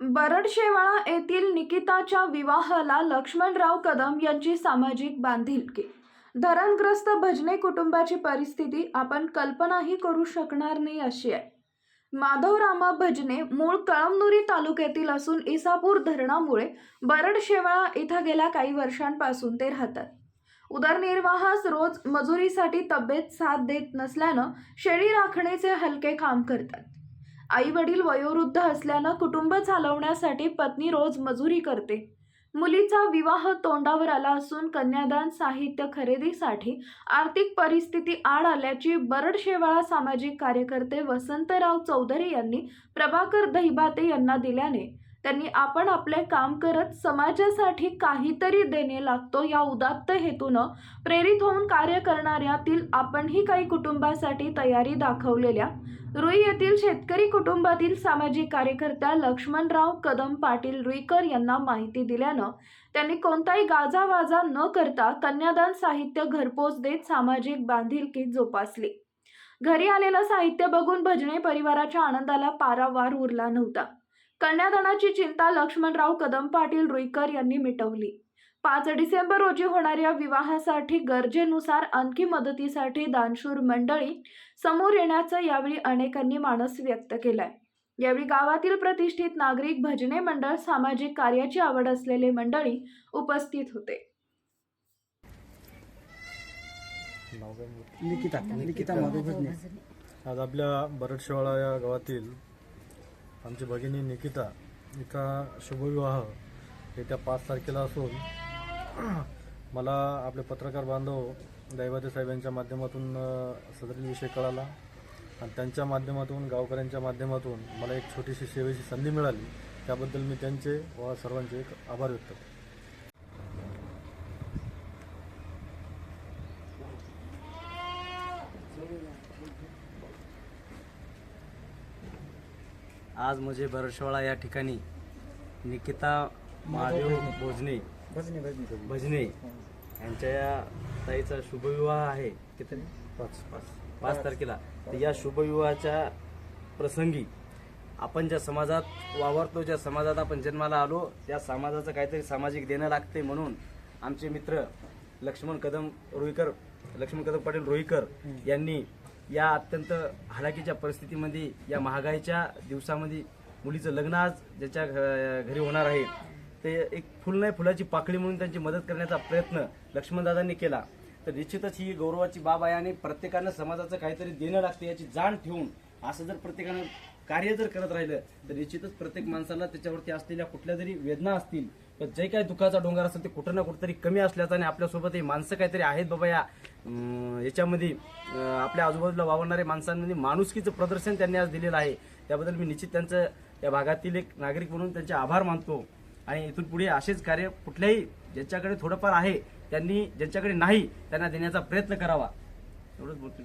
बरडशेवाळा येथील निकिताच्या विवाहाला लक्ष्मणराव कदम यांची सामाजिक बांधिलकी. धरणग्रस्त भजने कुटुंबाची परिस्थिती आपण कल्पनाही करू शकणार नाही अशी आहे. माधवरामा भजने मूळ कळमनुरी तालुक्यातील असून इसापूर धरणामुळे बरडशेवाळा इथं गेल्या काही वर्षांपासून ते राहतात. उदरनिर्वाहास रोज मजुरीसाठी तब्येत साथ देत नसल्यानं शेळी राखण्याचे हलके काम करतात. आई वडील वयोवृद्ध असल्यानं कुटुंब चालवण्यासाठी पत्नी रोज मजुरी करते. मुलीचा विवाह तोंडावर आला असून कन्यादान साहित्य खरेदीसाठी आर्थिक परिस्थिती आड आल्याची बरडशेवाळा सामाजिक कार्यकर्ते वसंतराव चौधरी यांनी प्रभाकर दहिबाते यांना दिल्याने त्यांनी आपण आपले काम करत समाजासाठी काहीतरी देणे लागतो या उदात्त हेतूनं प्रेरित होऊन कार्य करणाऱ्यातील आपणही काही कुटुंबासाठी तयारी दाखवलेल्या रुई येथील शेतकरी कुटुंबातील सामाजिक कार्यकर्त्या लक्ष्मणराव कदम पाटील रुईकर यांना माहिती दिल्यानं त्यांनी कोणताही गाजावाजा न करता कन्यादान साहित्य घरपोच देत सामाजिक बांधिलकी जोपासली. घरी आलेलं साहित्य बघून भजने परिवाराच्या आनंदाला पारावार उरला नव्हता. कन्यादानाची चिंता लक्ष्मणराव कदम पाटील रुईकर यांनी मिटवली. पाच डिसेंबर रोजी होणाऱ्या विवाहासाठी गरजेनुसार आणखी मदतीसाठी दानशूर मंडळी समोर येण्याचं यावेळी अनेकांनी मानस व्यक्त केलाय. यावेळी गावातील प्रतिष्ठित नागरिक भजने मंडळ सामाजिक कार्याची आवड असलेले मंडळी उपस्थित होते. निकिता निकिता माधव भजने. आज आपल्या बरडशेवाळा या गावातील आमची भगिनी निकिता हिचा शुभविवाह येत्या पाच तारखेला असून मला आपले पत्रकार बांधव दैवाते साहेब यांच्या माध्यमातून सदरील विषय कळाला. आणि त्यांच्या माध्यमातून गावकऱ्यांच्या माध्यमातून मला एक छोटीशी सेवेची संधी मिळाली. त्याबद्दल मी त्यांचे व सर्वांचे एक आभार व्यक्त करतो. आज मुझे बरडशेवाळा या ठिकाणी निकिता महादेव भोजने भजने भजने भजने. यांच्या या ताईचा शुभविवाह आहे. किती? पाच पाच पाच तारखेला. तर या शुभविवाहाच्या प्रसंगी आपण ज्या समाजात वावरतो ज्या समाजात आपण जन्माला आलो त्या समाजाचं काहीतरी सामाजिक देणं लागते म्हणून आमचे मित्र लक्ष्मण कदम रोईकर लक्ष्मण कदम पाटील रोईकर यांनी या अत्यंत हलाखीच्या परिस्थितीमध्ये या महागाईच्या दिवसामध्ये मुलीचं लग्न आज ज्याच्या घरी होणार आहे ते एक फुल नाही फुलाची पाकळी म्हणून त्यांची मदत करण्याचा प्रयत्न लक्ष्मणदादांनी केला. तर निश्चितच ही गौरवाची बाब आहे आणि प्रत्येकानं समाजाचं काहीतरी देणं लागते याची जाण ठेवून असं जर प्रत्येकानं कार्य जर करत राहिलं तर निश्चितच प्रत्येक माणसाला त्याच्यावरती असलेल्या कुठल्या तरी वेदना असतील तर जे काही दुःखाचा डोंगर असेल ते कुठं ना कुठंतरी कमी असल्याचा आणि आपल्यासोबत हे माणसं काहीतरी आहेत बाबा या याच्यामध्ये आपल्या आजूबाजूला वावरणारे माणसांमध्ये माणुसकीचं प्रदर्शन त्यांनी आज दिलेलं आहे. त्याबद्दल मी निश्चित त्यांचं या भागातील एक नागरिक म्हणून त्यांचे आभार मानतो. आणि इथून पुढे असेच कार्य कुठल्याही ज्यांच्याकडे थोडंफार आहे त्यांनी ज्यांच्याकडे नाही त्यांना देण्याचा प्रयत्न करावा. एवढंच बोलतो